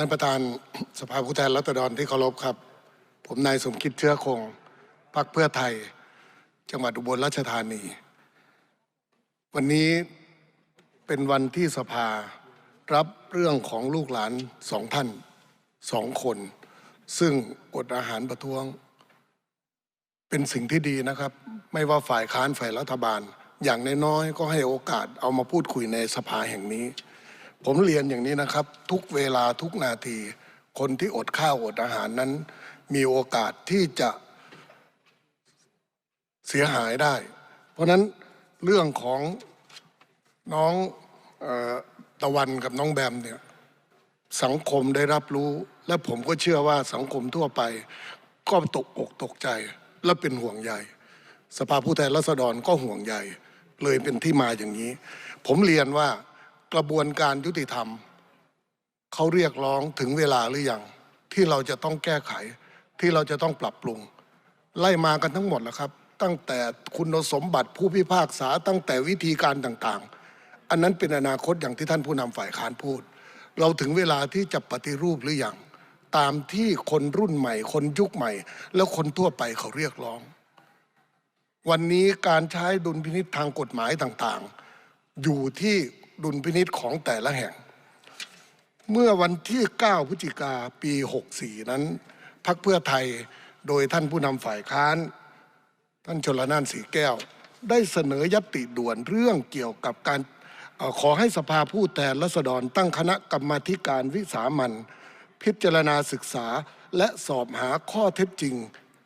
ท่านประธานสภาผู้แทนรัษฎรที่เคารพครับ ผมนายสมคิดเชื้อคงพรรคเพื่อไทย จังหวัดอุบลราชธานี วันนี้เป็นวันที่สภารับเรื่องของลูกหลานสองท่านสองคน ซึ่งอดอาหารประท้วง เป็นสิ่งที่ดีนะครับ ไม่ว่าฝ่ายค้านฝ่ายรัฐบาล อย่างน้อยๆก็ให้โอกาสเอามาพูดคุยในสภาแห่งนี้ ผมเรียนอย่างนี้นะครับ ทุกเวลาทุกนาที คนที่อดข้าวอดอาหารนั้น มีโอกาสที่จะเสียหายได้ เพราะนั้นเรื่องของน้องออตะวันกับน้องแบมเนี่ยสังคมได้รับรู้ และผมก็เชื่อว่าสังคมทั่วไป ก็ตกอกตกใจและเป็นห่วงใยสภาผู้แทนราษฎรก็ห่วงใยเลยเป็นที่มาอย่างนี้ ผมเรียนว่า กระบวนการยุติธรรมเขาเรียกร้องถึงเวลาหรือยังที่เราจะต้องแก้ไขที่เราจะต้องปรับปรุง ไล่มากันทั้งหมดแล้วครับ ตั้งแต่คุณสมบัติผู้พิพากษาตั้งแต่วิธีการต่างๆ อันนั้นเป็นอนาคตอย่างที่ท่านผู้นำฝ่ายค้านพูด เราถึงเวลาที่จะปฏิรูปหรือยังตามที่คนรุ่นใหม่ คนยุคใหม่ แล้วคนทั่วไปเขาเรียกร้อง วันนี้การใช้ดุลพินิษทางกฎหมายต่างๆ อยู่ที่ ดุลพินิษของแต่ละแห่ง เมื่อวันที่ 9 พฤศจิกาปี 64 นั้นพรรคเพื่อไทยโดยท่านผู้นำฝ่ายค้าน ท่านชลนานสีแก้ว ได้เสนอยติด่วนเรื่องเกี่ยวกับการอขอให้สภาผู้แทนราษฎรตั้งคณะกรรมาธิการวิสามันพิจารณาศึกษาและสอบหาข้อเท็จจริง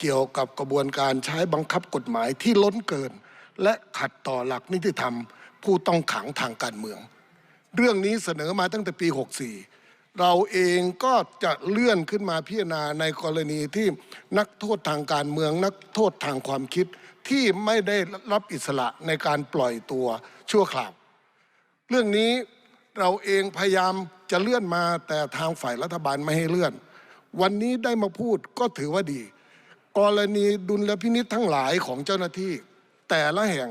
เกี่ยวกับกระบวนการใช้บังคับกฎหมายที่ล้นเกิน และขัดต่อหลักนิติธรรม ผู้ต้องขังทางการเมือง เรื่องนี้เสนอมาตั้งแต่ปี 64 เราเองก็จะเลื่อนขึ้นมาพิจารณาในกรณีที่นักโทษทางการเมือง นักโทษทางความคิดที่ไม่ได้รับอิสระในการปล่อยตัวชั่วคราว เรื่องนี้เราเองพยายามจะเลื่อนมาแต่ทางฝ่ายรัฐบาลไม่ให้เลื่อน วันนี้ได้มาพูดก็ถือว่าดี กรณีดุลพินิษทั้งหลายของเจ้าหน้าที่ แต่ละแห่ง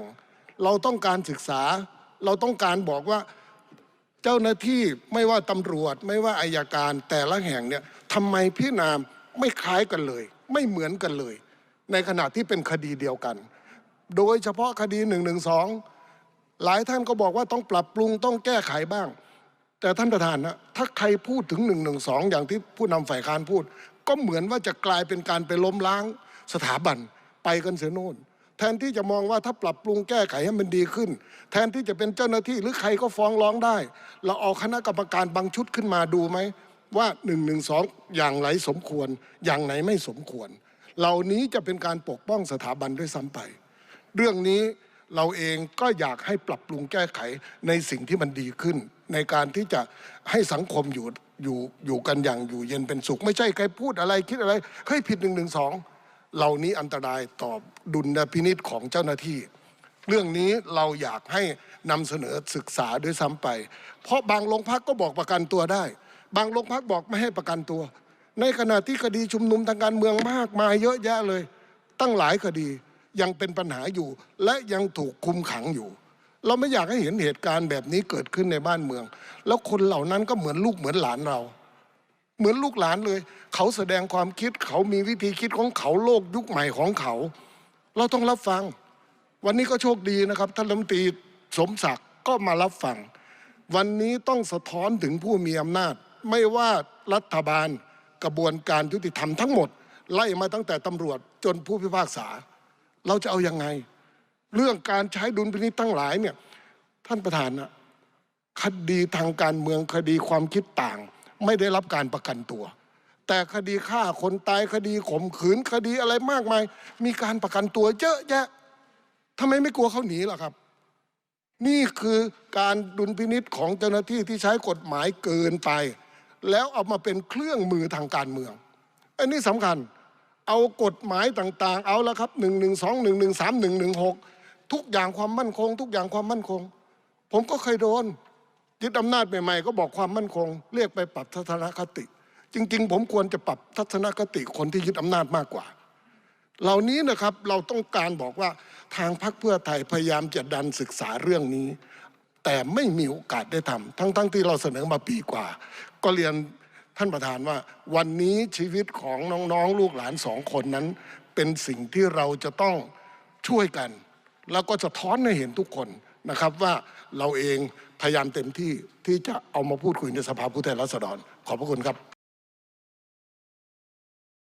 เราต้องการศึกษา เราต้องการบอกว่าเจ้าหน้าที่ไม่ว่าตำรวจไม่ว่าอายการแต่ละแห่งเนี่ยทำไมพิจารณาไม่คล้ายกันเลย ไม่เหมือนกันเลย ในขณะที่เป็นคดีเดียวกัน โดยเฉพาะคดี1นึหลายท่านก็บอกว่าต้องปรับปรุงต้องแก้ไขบ้าง แต่ท่านประธานนะถ้าใครพูดถึง1นึอย่างที่ผู้นำฝ่ายค้านพูด ก็เหมือนว่าจะกลายเป็นการไปล้มล้างสถาบันไปกันเสียโน่น แทนที่จะมองว่าถ้าปรับปรุงแก้ไขให้มันดีขึ้น แทนที่จะเป็นเจ้าหน้าที่หรือใครก็ฟ้องร้องได้ เราเอาคณะกรรมการบางชุดขึ้นมาดูไหมว่า1นึอย่างไรสมควร อย่างไหนไม่สมควร เหล่านี้จะเป็นการปกป้องสถาบันด้วยซ้ำไป เรื่องนี้เราเองก็อยากให้ปรับปรุงแก้ไขในสิ่งที่มันดีขึ้น ในการที่จะให้สังคมอยู่อยู่อยู่กันอย่างอยู่เย็นเป็นสุข ไม่ใช่ใครพูดอะไรคิดอะไรเฮ้ยผิดหนึ่งหนึ่งสอง เหล่านี้อันตรายต่อดุลพินิษของเจ้าหน้าที่ เรื่องนี้เราอยากให้นำเสนอศึกษาด้วยซ้ำไป เพราะบางโรงพักก็บอกประกันตัวได้ บางโรงพักบอกไม่ให้ประกันตัว ในขณะที่คดีชุมนุมทางการเมืองมากมายเยอะแยะเลย ตั้งหลายคดียังเป็นปัญหาอยู่ และยังถูกคุมขังอยู่ เราไม่อยากให้เห็นเหตุการณ์แบบนี้เกิดขึ้นในบ้านเมือง แล้วคนเหล่านั้นก็เหมือนลูกเหมือนหลานเรา เหมือนลูกหลานเลย เขาแสดงความคิดเขามีวิธีคิดของเขาโลกยุคใหม่ของเขา เราต้องรับฟัง วันนี้ก็โชคดีนะครับท่านรัฐมนตรีสมศักดิ์ก็มารับฟัง วันนี้ต้องสะท้อนถึงผู้มีอำนาจ ไม่ว่ารัฐบาลกระบวนการยุติธรรมทั้งหมด ไล่มาตั้งแต่ตำรวจจนผู้พิพากษา เราจะเอายังไง เรื่องการใช้ดุลพินิจทั้งหลายเนี่ยท่านประธานนะคดีทางการเมืองคดีความคิดต่าง ไม่ได้รับการประกันตัว แต่คดีฆ่าคนตายคดีข่มขืนคดีอะไรมากมาย มีการประกันตัวเยอะแยะทำไมไม่กลัวเขาหนีล่ะครับ นี่คือการดุลพินิษของเจ้าหน้าที่ที่ใช้กฎหมายเกินไป แล้วเอามาเป็นเครื่องมือทางการเมือง อันนี้สำคัญเอากฎหมายต่างๆ เอาแล้วครับหนึ่งหนึ่งสองหนึ่งหนึ่งสามหนึ่งหนึ่งหกทุกอย่างความมั่นคง ทุกอย่างความมั่นคง ผมก็เคยโดน ยึดอำนาจใหม่ๆก็บอกความมั่นคง เรียกไปปรับทัศนคติ จริง ๆ ผมควรจะปรับทัศนคติคนที่ยึดอำนาจมากกว่า เหล่านี้นะครับเราต้องการบอกว่าทางพรรคเพื่อไทยพยายามจะดันศึกษาเรื่องนี้ แต่ไม่มีโอกาสได้ทำทั้งๆทที่เราเสนอมาปีกว่า ก็เรียนท่านประธานว่า วันนี้ชีวิตของน้องๆลูกหลานสองคนนั้น เป็นสิ่งที่เราจะต้องช่วยกัน แล้วก็สะท้อนให้เห็นทุกคน นะครับว่าเราเองพยายามเต็มที่ที่จะเอามาพูดคุยในสภาผู้แทนราษฎรขอบพระคุณครับ